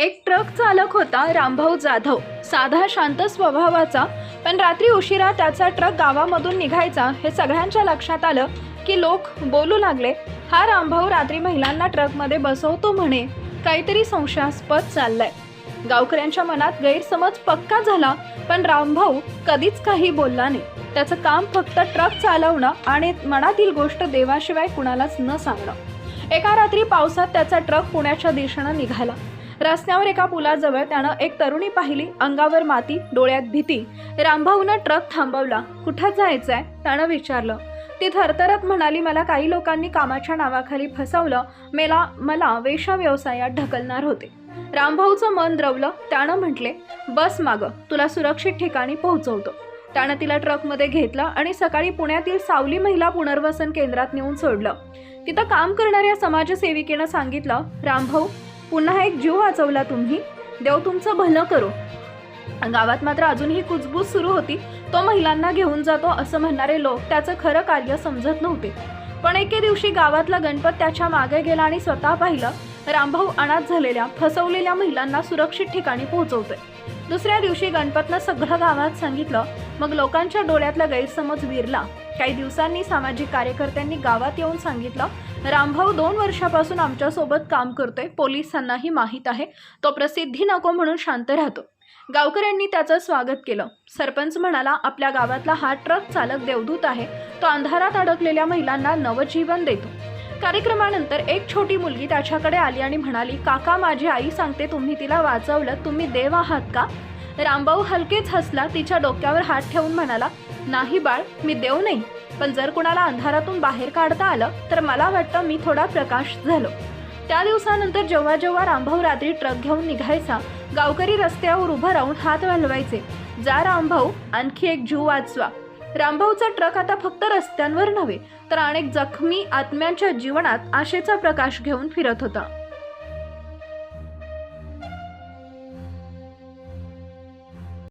एक ट्रक चालक होता रामभाऊ जाधव. साधा शांत स्वभावाचा पण रात्री उशिरा त्याचा ट्रक गावामधून निघायचा हे सगळ्यांच्या लक्षात आलं की लोक बोलू लागले हा रामभाऊ रात्री महिलांना ट्रकमध्ये बसवतो म्हणे. काहीतरी संशयास्पद चाललंय. गावकऱ्यांच्या मनात गैरसमज पक्का झाला पण रामभाऊ कधीच काही बोलला नाही. त्याचं काम फक्त ट्रक चालवणं आणि मनातील गोष्ट देवाशिवाय कुणालाच न सांगणं. एका रात्री पावसात त्याचा ट्रक पुण्याच्या दिशेनं निघाला. रस्त्यावर एका पुलाजवळ त्यानं एक तरुणी पाहिली अंगावर माती डोळ्यात भीती. रामभाऊनं ट्रक थांबवला. कुठं जायचंय? त्यानं विचारलं. ती थरथरत म्हणाली मला काही लोकांनी कामाच्या नावाखाली फसवलं. मेला मला वेशा व्यवसायात ढकलणार होते. रामभाऊचं मन द्रवलं. त्यानं म्हटले बस माग. तुला सुरक्षित ठिकाणी पोहोचवतो. त्यानं तिला ट्रकमध्ये घेतलं आणि सकाळी पुण्यातील सावली महिला पुनर्वसन केंद्रात नेऊन सोडलं. तिथं काम करणाऱ्या समाजसेविकेनं सांगितलं रामभाऊ पुन्हा एक जीव वाचवला तुम्ही. देव तुमचं भलं करो. गावात मात्र अजूनही कुजबूज सुरू होती. तो महिलांना घेऊन जातो असं म्हणणारे लोक त्याचं खरं कार्य समजत नव्हते. पण एके दिवशी गावातला गणपत त्याच्यामागे गेला आणि स्वतः पाहिलं रामभाऊ अनाथ झालेल्या फसवलेल्या महिलांना सुरक्षित ठिकाणी पोहोचवतोय. दुसऱ्या दिवशी गणपतनं सगळं गावात सांगितलं मग लोकांच्या डोळ्यातला गैरसमज विरला. काही दिवसांनी सामाजिक कार्यकर्त्यांनी गावात येऊन सांगितलं रामभाऊ दोन वर्षापासून आमच्यासोबत काम करतोय पोलिसांनाही माहीत आहे तो प्रसिद्धी नको म्हणून शांत राहतो. गावकऱ्यांनी त्याचं स्वागत केलं. सरपंच म्हणाला आपल्या गावातला हा ट्रक चालक देवदूत आहे. तो अंधारात अडकलेल्या महिलांना नवजीवन देतो. कार्यक्रमानंतर एक छोटी मुलगी त्याच्याकडे आली आणि म्हणाली काका माझी आई सांगते तुम्ही तिला वाचवलं तुम्ही देव आहात का? रामभाऊ हलकेच हसला तिच्या डोक्यावर हात ठेवून म्हणाला नाही बाळ मी देव नाही पण जर कुणाला अंधारातून बाहेर काढता आलं तर मला वाटतं मी थोडा प्रकाश झालो. त्या दिवसानंतर जेव्हा जेव्हा रामभाऊ रात्री ट्रक घेऊन निघायचा गावकरी रस्त्यावर उभं राहून हात वालवायचे जा रामभाऊ आणखी एक जीव वाचवा. रामभाऊचा ट्रक आता फक्त रस्त्यांवर नव्हे तर अनेक जखमी आत्म्यांच्या जीवनात आशेचा प्रकाश घेऊन फिरत होता.